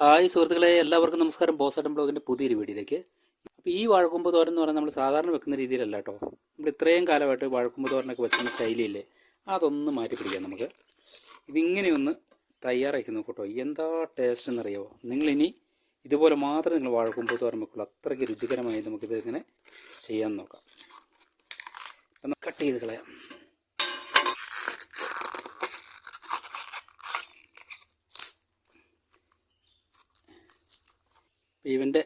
Hi സുഹൃത്തുക്കളെ എല്ലാവർക്കും നമസ്കാരം. ബോസാട്ടം ബ്ലോഗിന്റെ പുതിയൊരു വീഡിയോയിലേക്ക്. അപ്പോൾ ഈ വാഴക്കൊമ്പ് തോരൻ എന്ന് പറഞ്ഞാൽ നമ്മൾ സാധാരണ വെക്കുന്ന രീതിയിലല്ല കേട്ടോ. നമ്മൾ ഇത്രയും കാലമായിട്ട് വാഴക്കൊമ്പ് തോരനൊക്കെ വെക്കുന്ന ശൈലിയില്ലേ അതൊന്ന് മാറ്റി പിടിക്കാം നമുക്ക്. ഇതിങ്ങനെ ഒന്ന് തയ്യാറാക്കി നോക്കട്ടോ എന്താ ടേസ്റ്റ് എന്നറിയാമോ നിങ്ങളിനി ഇതുപോലെ മാത്രം നിങ്ങൾ വാഴക്കൊമ്പ് തോരൻ വെക്കുള്ളൂ. അത്രയ്ക്ക് രുചികരമായി നമുക്കിത് ഇങ്ങനെ ചെയ്യാൻ നോക്കാം. കട്ട് ചെയ്ത് കളയാം. ഇവന്റെ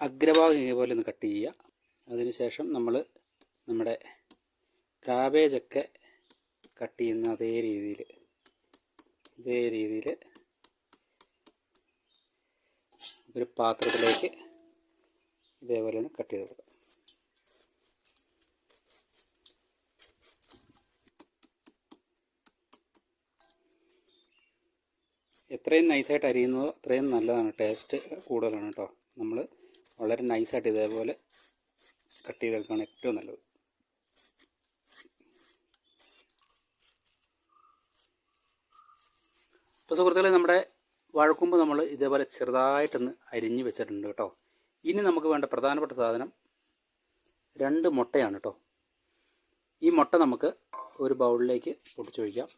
അഗ്രഭാഗം ഇതുപോലെ ഒന്ന് കട്ട് ചെയ്യുക. അതിനുശേഷം നമ്മൾ നമ്മുടെ കാബേജൊക്കെ കട്ട് ചെയ്യുന്ന അതേ രീതിയിൽ ഇതേ രീതിയിൽ ഒരു പാത്രത്തിലേക്ക് ഇതേപോലെ ഒന്ന് കട്ട് ചെയ്ത് കൊടുക്കാം എത്രയും നൈസായിട്ട് അരിയുന്നതോ അത്രയും നല്ലതാണ്. ടേസ്റ്റ് കൂടുതലാണ് കേട്ടോ നമ്മൾ വളരെ നൈസായിട്ട് ഇതേപോലെ കട്ട് ചെയ്തെടുക്കുകയാണ് ഏറ്റവും നല്ലത്. അപ്പോൾ സുഹൃത്തുക്കളെ നമ്മുടെ വഴക്കുമ്പോൾ നമ്മൾ ഇതേപോലെ ചെറുതായിട്ടൊന്ന് അരിഞ്ഞ് വെച്ചിട്ടുണ്ട് കേട്ടോ ഇനി നമുക്ക് വേണ്ട പ്രധാനപ്പെട്ട സാധനം രണ്ട് മുട്ടയാണ് കേട്ടോ ഈ മുട്ട നമുക്ക് ഒരു ബൗളിലേക്ക് പൊട്ടിച്ചൊഴിക്കാം.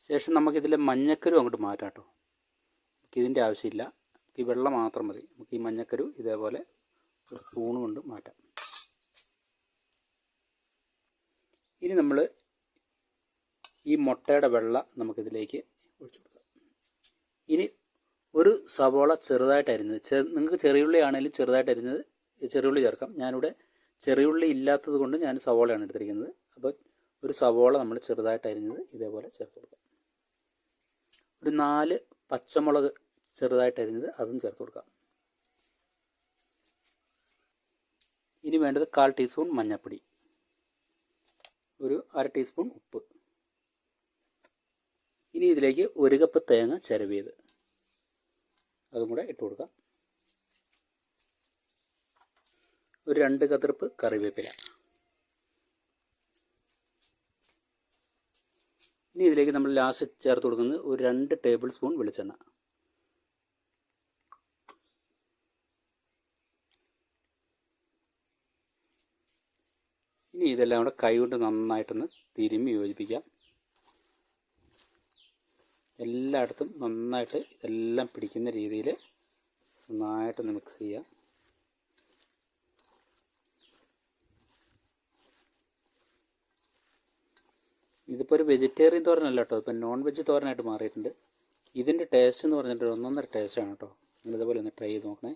ശേഷം നമുക്കിതിലെ മഞ്ഞക്കരു അങ്ങോട്ട് മാറ്റാം കേട്ടോ. നമുക്ക് ഇതിന്റെ ആവശ്യമില്ല. നമുക്ക് ഈ വെള്ളം മാത്രം മതി. നമുക്ക് ഈ മഞ്ഞക്കരു ഇതേപോലെ ഒരു സ്പൂൺ കൊണ്ട് മാറ്റാം. ഇനി നമ്മൾ ഈ മുട്ടയുടെ വെള്ള നമുക്കിതിലേക്ക് ഒഴിച്ചു കൊടുക്കാം. ഇനി ഒരു സവോള ചെറുതായിട്ട് അരിഞ്ഞത്. ചെ നിങ്ങൾക്ക് ചെറിയുള്ളി ആണെങ്കിലും ചെറുതായിട്ട് അരിഞ്ഞത് ചെറിയുള്ളി ചേർക്കാം. ഞാനിവിടെ ചെറിയുള്ളി ഇല്ലാത്തത് കൊണ്ട് ഞാൻ സവോളയാണ് എടുത്തിരിക്കുന്നത്. അപ്പോൾ ഒരു സവോള നമ്മൾ ചെറുതായിട്ട് അരിഞ്ഞത് ഇതേപോലെ ചേർത്ത് കൊടുക്കാം. ഒരു നാല് പച്ചമുളക് ചെറുതായിട്ട് അരിഞ്ഞത് അതും ചേർത്ത് കൊടുക്കാം. ഇനി വേണ്ടത് കാൽ ടീസ്പൂൺ മഞ്ഞൾപ്പൊടി ഒരു അര ടീസ്പൂൺ ഉപ്പ്. ഇനി ഇതിലേക്ക് ഒരു കപ്പ് തേങ്ങ ചിരവിയത് അതും കൂടെ ഇട്ട് കൊടുക്കാം. ഒരു രണ്ട് കതിർപ്പ് കറിവേപ്പില. ഇനി ഇതിലേക്ക് നമ്മൾ ലാസ്റ്റ് ചേർത്ത് കൊടുക്കുന്നത് ഒരു രണ്ട് ടേബിൾ സ്പൂൺ വെളിച്ചെണ്ണ. ഇനി ഇതെല്ലാം കൂടെ കൈകൊണ്ട് നന്നായിട്ടൊന്ന് തിരുമ്മി യോജിപ്പിക്കാം എല്ലായിടത്തും നന്നായിട്ട് ഇതെല്ലാം പിടിക്കുന്ന രീതിയിൽ നന്നായിട്ടൊന്ന് മിക്സ് ചെയ്യാം ഇതിപ്പോൾ ഒരു വെജിറ്റേറിയൻ തോരനല്ല കേട്ടോ ഇപ്പം നോൺ വെജ് തോരനായിട്ട് മാറിയിട്ടുണ്ട്. ഇതിന്റെ ടേസ്റ്റ് എന്ന് പറഞ്ഞിട്ട് ഒന്നൊന്നര ടേസ്റ്റാണ് കേട്ടോ നിങ്ങൾ ഇതേപോലെ ഒന്ന് ട്രൈ ചെയ്ത് നോക്കണേ.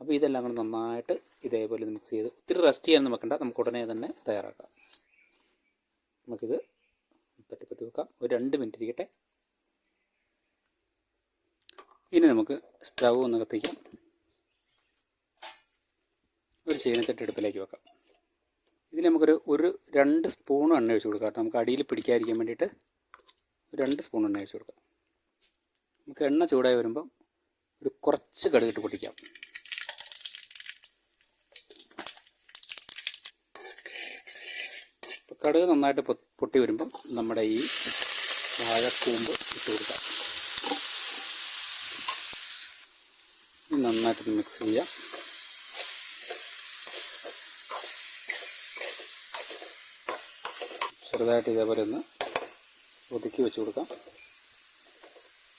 അപ്പോൾ ഇതെല്ലാം കൂടെ നന്നായിട്ട് ഇതേപോലെ മിക്സ് ചെയ്ത് ഒത്തിരി റെസ്റ്റ് ചെയ്യാൻ വെക്കണ്ട. നമുക്ക് ഉടനെ തന്നെ തയ്യാറാക്കാം. നമുക്കിത് തട്ടിപ്പത്തി വെക്കാം. ഒരു രണ്ട് മിനിറ്റ് ഇരിക്കട്ടെ. ഇനി നമുക്ക് സ്റ്റൗ ഒന്ന് കത്തിക്കാം. ഒരു ചീനച്ചട്ടി അടുപ്പിലേക്ക് വെക്കാം. ഇതിൽ നമുക്കൊരു ഒരു രണ്ട് സ്പൂൺ എണ്ണ ഒഴിച്ച് കൊടുക്കാം കേട്ടോ. നമുക്ക് അടിയിൽ പിടിക്കാതിരിക്കാൻ വേണ്ടിയിട്ട് രണ്ട് സ്പൂൺ എണ്ണ ഒഴിച്ച് കൊടുക്കാം. നമുക്ക് എണ്ണ ചൂടായി വരുമ്പം ഒരു കുറച്ച് കടുകിട്ട് പൊട്ടിക്കാം. കടുക് നന്നായിട്ട് പൊട്ടി വരുമ്പം നമ്മുടെ ഈ വാഴക്കൂമ്പ് ഇട്ട് കൊടുക്കാം. നന്നായിട്ട് മിക്സ് ചെയ്യാം. ചെറുതായിട്ട് ഇതേപോലെ ഒന്ന് ഒതുക്കി വെച്ച് കൊടുക്കാം.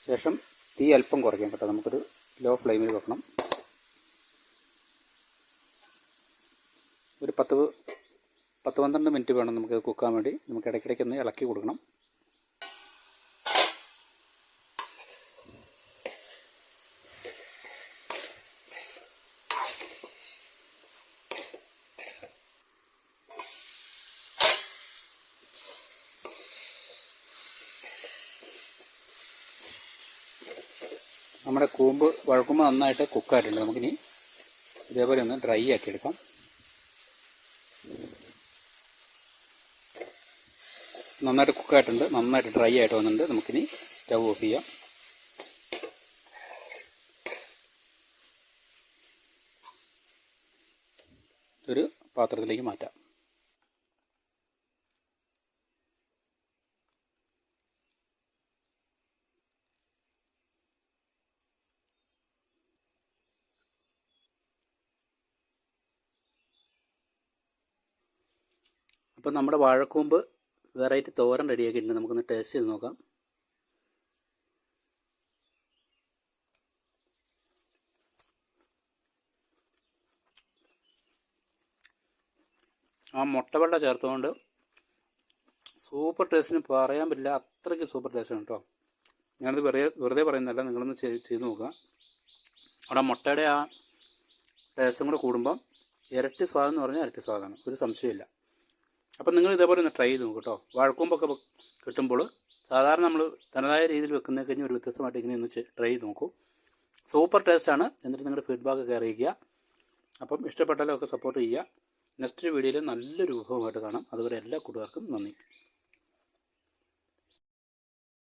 ശേഷം തീ അല്പം കുറയ്ക്കാം കേട്ടോ. നമുക്കൊരു ലോ ഫ്ലെയിമിൽ വെക്കണം. ഒരു പത്ത് പത്ത് പന്ത്രണ്ട് മിനിറ്റ് വേണം നമുക്ക് കുക്കാൻ വേണ്ടി. നമുക്ക് ഇടയ്ക്കിടയ്ക്ക് ഒന്ന് ഇളക്കി കൊടുക്കണം. നമ്മുടെ കൂമ്പ് വഴക്കുമ്പോൾ നന്നായിട്ട് കുക്കായിട്ടുണ്ട്. നമുക്കിനി ഇതേപോലെ ഒന്ന് ഡ്രൈ ആക്കി എടുക്കാം. നന്നായിട്ട് കുക്കായിട്ടുണ്ട്. നന്നായിട്ട് ഡ്രൈ ആയിട്ട് വന്നിട്ടുണ്ട്. നമുക്കിനി സ്റ്റൗ ഓഫ് ചെയ്യാം. ഒരു പാത്രത്തിലേക്ക് മാറ്റാം. അപ്പം നമ്മുടെ വാഴക്കൂമ്പ് വെറൈറ്റി തോരൻ റെഡിയാക്കിയിട്ടുണ്ട് നമുക്കൊന്ന് ടേസ്റ്റ് ചെയ്ത് നോക്കാം. ആ മുട്ടവെള്ള ചേർത്തുകൊണ്ട് സൂപ്പർ ടേസ്റ്റിന് പറയാൻ പറ്റില്ല. അത്രയ്ക്ക് സൂപ്പർ ടേസ്റ്റാണ് കേട്ടോ. ഞാനത് വെറുതെ വെറുതെ പറയുന്നതല്ല. നിങ്ങളൊന്ന് ചെയ്ത് നോക്കുക. അവിടെ മുട്ടയുടെ ആ ടേസ്റ്റും കൂടെ കൂടുമ്പം ഇരട്ടി സ്വാദം എന്ന് പറഞ്ഞാൽ ഇരട്ടി സ്വാദമാണ് ഒരു സംശയമില്ല അപ്പം നിങ്ങൾ ഇതേപോലെ ഒന്ന് ട്രൈ ചെയ്ത് നോക്കും കേട്ടോ വാഴക്കൂമ്പൊക്കെ കിട്ടുമ്പോൾ സാധാരണ നമ്മൾ തനതായ രീതിയിൽ വെക്കുന്നതിൽ കഴിഞ്ഞ് ഒരു വ്യത്യസ്തമായിട്ട് ഇങ്ങനെ ഒന്ന് ട്രൈ ചെയ്ത് നോക്കൂ. സൂപ്പർ ടേസ്റ്റ് ആണ്. എന്നിട്ട് നിങ്ങളുടെ ഫീഡ്ബാക്ക് ഒക്കെ അറിയിക്കുക. അപ്പം ഇഷ്ടപ്പെട്ടാലൊക്കെ സപ്പോർട്ട് ചെയ്യുക. നെക്സ്റ്റ് വീഡിയോയിൽ നല്ലൊരു വിഭവമായിട്ട് കാണാം. അതുവരെ എല്ലാ കൂട്ടുകാർക്കും നന്ദി.